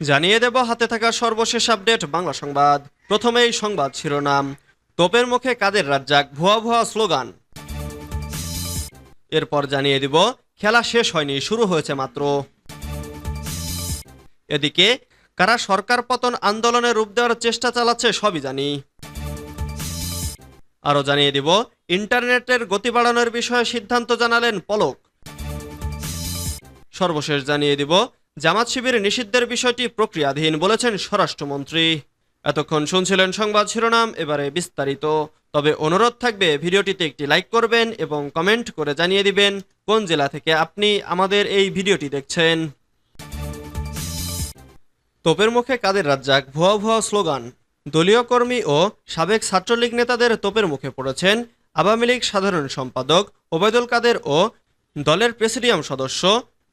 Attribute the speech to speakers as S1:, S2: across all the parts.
S1: জানিয়ে দেব হাতে থাকা সর্বশেষ আপডেট বাংলা সংবাদ। প্রথমেই সংবাদ শিরোনাম। তোপের মুখে কাদের রাজ্জাক, ভুয়া ভুয়া স্লোগান। এরপর জানিয়ে দিব, খেলা শেষ হয়নি, শুরু হয়েছে মাত্র। এদিকে, কারা সরকার পতন আন্দোলনে রূপ দেওয়ার চেষ্টা চালাচ্ছে সবই জানি। আরও জানিয়ে দিব, ইন্টারনেটের গতি বাড়ানোর বিষয়ে সিদ্ধান্ত জানালেন পলক। সর্বশেষ জানিয়ে দিব জামাত শিবির নিষিদ্ধের বিষয়টি প্রক্রিয়াধীন বলেছেন স্বরাষ্ট্রমন্ত্রী। এতক্ষণ শুনছিলেন সংবাদ শিরোনাম, এবারে বিস্তারিত। তবে অনুরোধ থাকবে, ভিডিওটিতে একটি লাইক করবেন এবং কমেন্ট করে জানিয়ে দিবেন কোন জেলা থেকে আপনি আমাদের এই ভিডিওটি দেখছেন। তোপের মুখে কাদের রাজ্জাক, ভুয়া ভুয়া স্লোগান। দলীয় কর্মী ও সাবেক ছাত্রলীগ নেতাদের তোপের মুখে পড়েছেন আওয়ামী লীগ সাধারণ সম্পাদক ওবায়দুল কাদের ও দলের প্রেসিডিয়াম সদস্য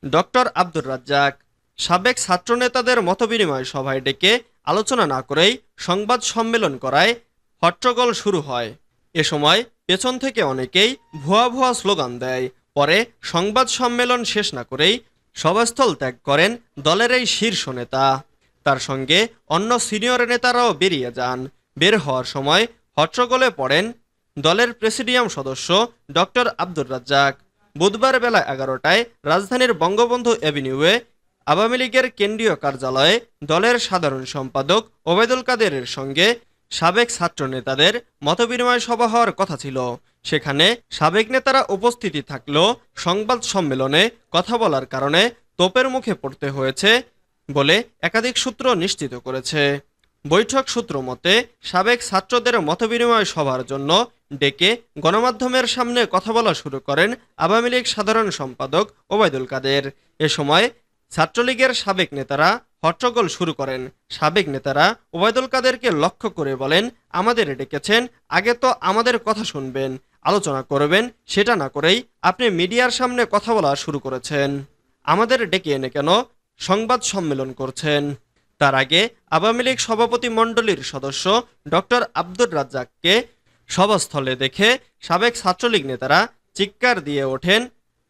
S1: ডক্টর আব্দুর রাজ্জাক। সাবেক ছাত্র নেতাদের মতবিনিময় সভায় ডেকে আলোচনা না করেই সংবাদ সম্মেলন করায় হট্টগোল শুরু হয়। এ সময় পেছন থেকে অনেকেই ভুয়া ভুয়া স্লোগান দেয়। পরে সংবাদ সম্মেলন শেষ না করেই সভাস্থল ত্যাগ করেন দলের এই শীর্ষ নেতা। তার সঙ্গে অন্য সিনিয়র নেতারাও বেরিয়ে যান। বের হওয়ার সময় হট্টগোলে পড়েন দলের প্রেসিডিয়াম সদস্য ডক্টর আব্দুর রাজ্জাক। বুধবার বেলা এগারোটায় রাজধানীর বঙ্গবন্ধু এভিনিউয়ে আওয়ামী লীগের কেন্দ্রীয় কার্যালয়ে দলের সাধারণ সম্পাদক ওবায়দুল কাদেরের সঙ্গে সাবেক ছাত্র নেতাদের মতবিনিময় সভা হওয়ার কথা ছিল। সেখানে সাবেক নেতারা উপস্থিতি থাকলেও সংবাদ সম্মেলনে কথা বলার কারণে তোপের মুখে পড়তে হয়েছে বলে একাধিক সূত্র নিশ্চিত করেছে। বৈঠক সূত্র মতে, সাবেক ছাত্রদের মতবিনিময় সভার জন্য ডেকে গণমাধ্যমের সামনে কথা বলা শুরু করেন আওয়ামী লীগ সাধারণ সম্পাদক ওবায়দুল কাদের। এ সময় ছাত্রলীগের সাবেক নেতারা হট্টগোল শুরু করেন। সাবেক নেতারা ওবায়দুল কাদেরকে লক্ষ্য করে বলেন, আমাদের ডেকেছেন, আগে তো আমাদের কথা শুনবেন, আলোচনা করবেন, সেটা না করেই আপনি মিডিয়ার সামনে কথা বলা শুরু করেছেন। আমাদের ডেকে এনে কেন সংবাদ সম্মেলন করছেন? তার আগে আওয়ামী লীগ সভাপতি মণ্ডলীর সদস্য ডক্টর আব্দুর রাজ্জাককে সভাস্থলে দেখে সাবেক ছাত্রলীগ নেতারা চিৎকার দিয়ে ওঠেন,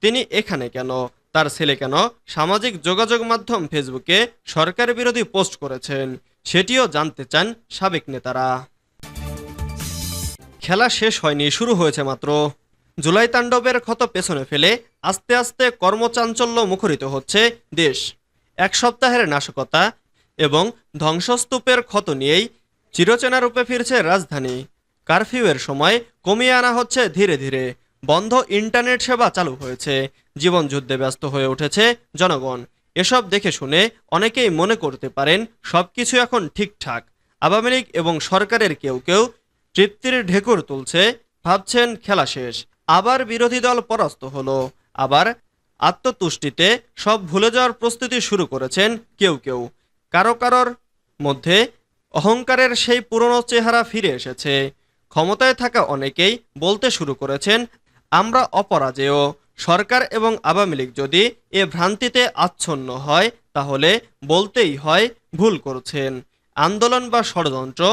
S1: তিনি এখানে কেন? তার ছেলে কেন? সামাজিক যোগাযোগ মাধ্যম ফেসবুকে সরকার বিরোধী পোস্ট করেছেন। সেটিও জানতে চান সাবেক নেতারা। খেলা শেষ হয়নি, শুরু হয়েছে মাত্র। জুলাই তাণ্ডবের ক্ষত পেছনে ফেলে আস্তে আস্তে কর্মচাঞ্চল্য মুখরিত হচ্ছে দেশ। এক সপ্তাহের নাশকতা এবং ধ্বংসস্তূপের ক্ষত নিয়েই চিরচেনা রূপে ফিরছে রাজধানী। কারফিউয়ের সময় কমিয়ে আনা হচ্ছে ধীরে ধীরে। বন্ধ ইন্টারনেট সেবা চালু হয়েছে। জীবনযুদ্ধে ব্যস্ত হয়ে উঠেছে জনগণ। এসব দেখে শুনে অনেকেই মনে করতে পারেন সবকিছু এখন ঠিকঠাক। আওয়ামী লীগ এবং সরকারের কেউ কেউ তৃপ্তির ঢেকুর তুলছে, ভাবছেন খেলা শেষ, আবার বিরোধী দল পরাস্ত হলো। আবার আত্মতুষ্টিতে সব ভুলে যাওয়ার প্রস্তুতি শুরু করেছেন কেউ কেউ। কারও কারোর মধ্যে অহংকারের সেই পুরনো চেহারা ফিরে এসেছে। ক্ষমতায় থাকা অনেকেই বলতে শুরু করেছেন আমরা অপরাজেয়। সরকার এবং আওয়ামী লীগ যদি এ ভ্রান্তিতে আচ্ছন্ন হয়, তাহলে বলতেই হয় ভুল করছেন। আন্দোলন বা ষড়যন্ত্র,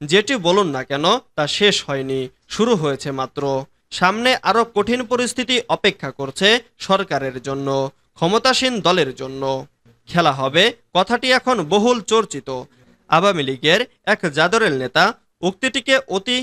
S1: যেটি বলুন না কেন, তা শেষ হয়নি, শুরু হয়েছে মাত্র। সামনে আরও কঠিন পরিস্থিতি অপেক্ষা করছে সরকারের জন্য, ক্ষমতাসীন দলের জন্য। খেলা হবে, কথাটি এখন বহুল চর্চিত। আওয়ামী লীগের এক জাদরেল নেতা উক্তিটিকে অতি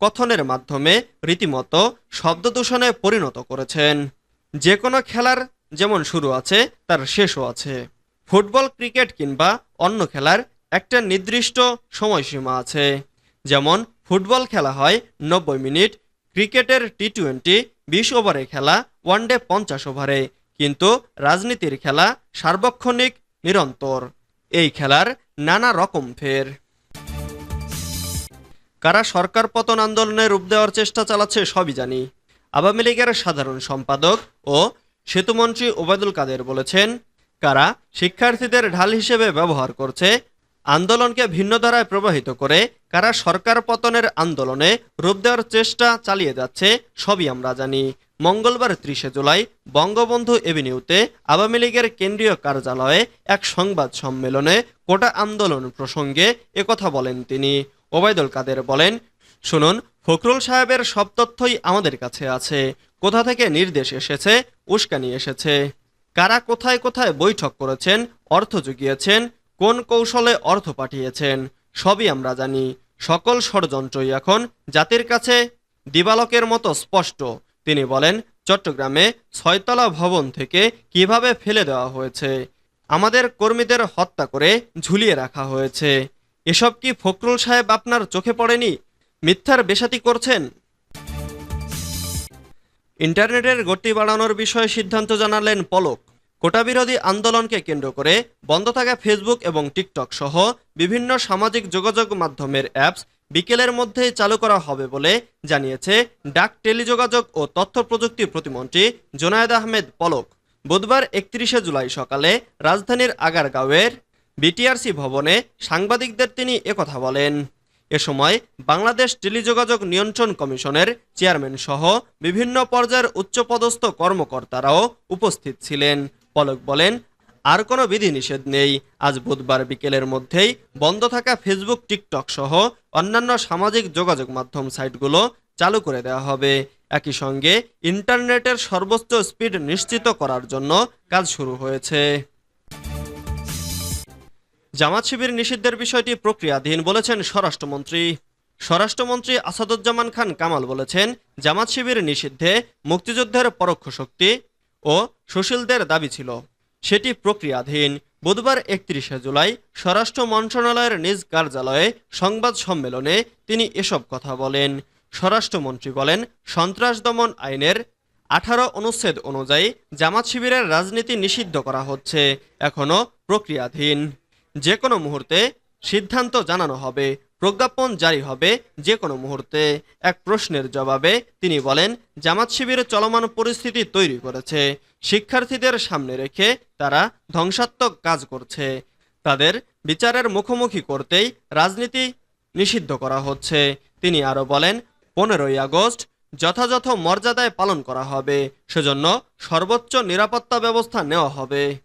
S1: কথনের মাধ্যমে রীতিমতো শব্দদূষণে পরিণত করেছেন। যে কোনো খেলার যেমন শুরু আছে, তার শেষও আছে। ফুটবল, ক্রিকেট কিংবা অন্য খেলার একটা নির্দিষ্ট সময়সীমা আছে। যেমন, ফুটবল খেলা হয় নব্বই মিনিট, ক্রিকেটের টি টোয়েন্টি বিশ ওভারে খেলা ওয়ানডে পঞ্চাশ ওভারে, কিন্তু রাজনীতির খেলা সার্বক্ষণিক, নিরন্তর। এই খেলার নানা রকম ফের। কারা সরকার পতন আন্দোলনে রূপ দেওয়ার চেষ্টা চালাচ্ছে সবই জানি। আওয়ামী লীগের সাধারণ সম্পাদক ও সেতুমন্ত্রী ওবায়দুল কাদের বলেছেন, কারা শিক্ষার্থীদের ঢাল হিসেবে ব্যবহার করছে, আন্দোলনকে ভিন্ন ধারায় প্রবাহিত করে কারা সরকার পতনের আন্দোলনে রূপ দেওয়ার চেষ্টা চালিয়ে যাচ্ছে, সবই আমরা জানি। মঙ্গলবার ত্রিশে জুলাই বঙ্গবন্ধু এভিনিউতে আওয়ামী লীগের কেন্দ্রীয় কার্যালয়ে এক সংবাদ সম্মেলনে কোটা আন্দোলন প্রসঙ্গে একথা বলেন তিনি। ওবায়দুল কাদের বলেন, শুনুন, ফখরুল সাহেবের সব তথ্যই আমাদের কাছে আছে। কোথা থেকে নির্দেশ এসেছে, উস্কানি এসেছে। কারা কোথায় কোথায় বৈঠক করেছেন, অর্থ জুগিয়েছেন, কোন কৌশলে অর্থ পাঠিয়েছেন, সবই আমরা জানি। সকল ষড়যন্ত্রই এখন জাতির কাছে দিবালকের মতো স্পষ্ট। তিনি বলেন, চট্টগ্রামে ছয়তলা ভবন থেকে কীভাবে ফেলে দেওয়া হয়েছে? আমাদের কর্মীদের হত্যা করে ঝুলিয়ে রাখা হয়েছে। এসব কি ফখরুল সাহেব আপনার চোখে পড়েনি? মিথ্যার বেশাতি করছেন? ইন্টারনেটের গতি বাড়ানোর বিষয়ে সিদ্ধান্ত জানালেন পলক। কোটা বিরোধী আন্দোলনকে কেন্দ্র করে বন্ধ থাকা ফেসবুক এবং টিকটক সহ বিভিন্ন সামাজিক যোগাযোগ মাধ্যমের অ্যাপস বিকেলের মধ্যেই চালু করা হবে বলে জানিয়েছে ডাক টেলিযোগাযোগ ও তথ্য প্রযুক্তি প্রতিমন্ত্রী জোনায়েদ আহমেদ পলক। বুধবার একত্রিশে জুলাই সকালে রাজধানীর আগারগাঁওয়ের বিটিআরসি ভবনে সাংবাদিকদের তিনি একথা বলেন। এ সময় বাংলাদেশ টেলিযোগাযোগ নিয়ন্ত্রণ কমিশনের চেয়ারম্যান সহ বিভিন্ন পর্যায়ের উচ্চপদস্থ কর্মকর্তারাও উপস্থিত ছিলেন। পলক বলেন, আর কোনো বিধিনিষেধ নেই। আজ বুধবার বিকেলের মধ্যেই বন্ধ থাকা ফেসবুক, টিকটক সহ অন্যান্য সামাজিক যোগাযোগ মাধ্যম সাইটগুলো চালু করে দেওয়া হবে। একই সঙ্গে ইন্টারনেটের সর্বোচ্চ স্পিড নিশ্চিত করার জন্য কাজ শুরু হয়েছে। জামাত শিবির নিষিদ্ধের বিষয়টি প্রক্রিয়াধীন বলেছেন স্বরাষ্ট্রমন্ত্রী। স্বরাষ্ট্রমন্ত্রী আসাদুজ্জামান খান কামাল বলেছেন, জামাত শিবির নিষিদ্ধে মুক্তিযুদ্ধের পরোক্ষ শক্তি ও সুশীলদের দাবি ছিল। সেটি প্রক্রিয়াধীন। বুধবার একত্রিশে জুলাই স্বরাষ্ট্র মন্ত্রণালয়ের নিজ কার্যালয়ে সংবাদ সম্মেলনে তিনি এসব কথা বলেন। স্বরাষ্ট্রমন্ত্রী বলেন, সন্ত্রাস দমন আইনের আঠারো অনুচ্ছেদ অনুযায়ী জামাত শিবিরের রাজনীতি নিষিদ্ধ করা হচ্ছে, এখনও প্রক্রিয়াধীন। যে কোনো মুহূর্তে সিদ্ধান্ত জানানো হবে, প্রজ্ঞাপন জারি হবে যে কোনো মুহূর্তে। এক প্রশ্নের জবাবে তিনি বলেন, জামাত শিবির চলমান পরিস্থিতি তৈরি করেছে। শিক্ষার্থীদের সামনে রেখে তারা ধ্বংসাত্মক কাজ করছে। তাদের বিচারের মুখোমুখি করতেই রাজনীতি নিষিদ্ধ করা হচ্ছে। তিনি আরও বলেন, পনেরোই আগস্ট যথাযথ মর্যাদায় পালন করা হবে, সেজন্য সর্বোচ্চ নিরাপত্তা ব্যবস্থা নেওয়া হবে।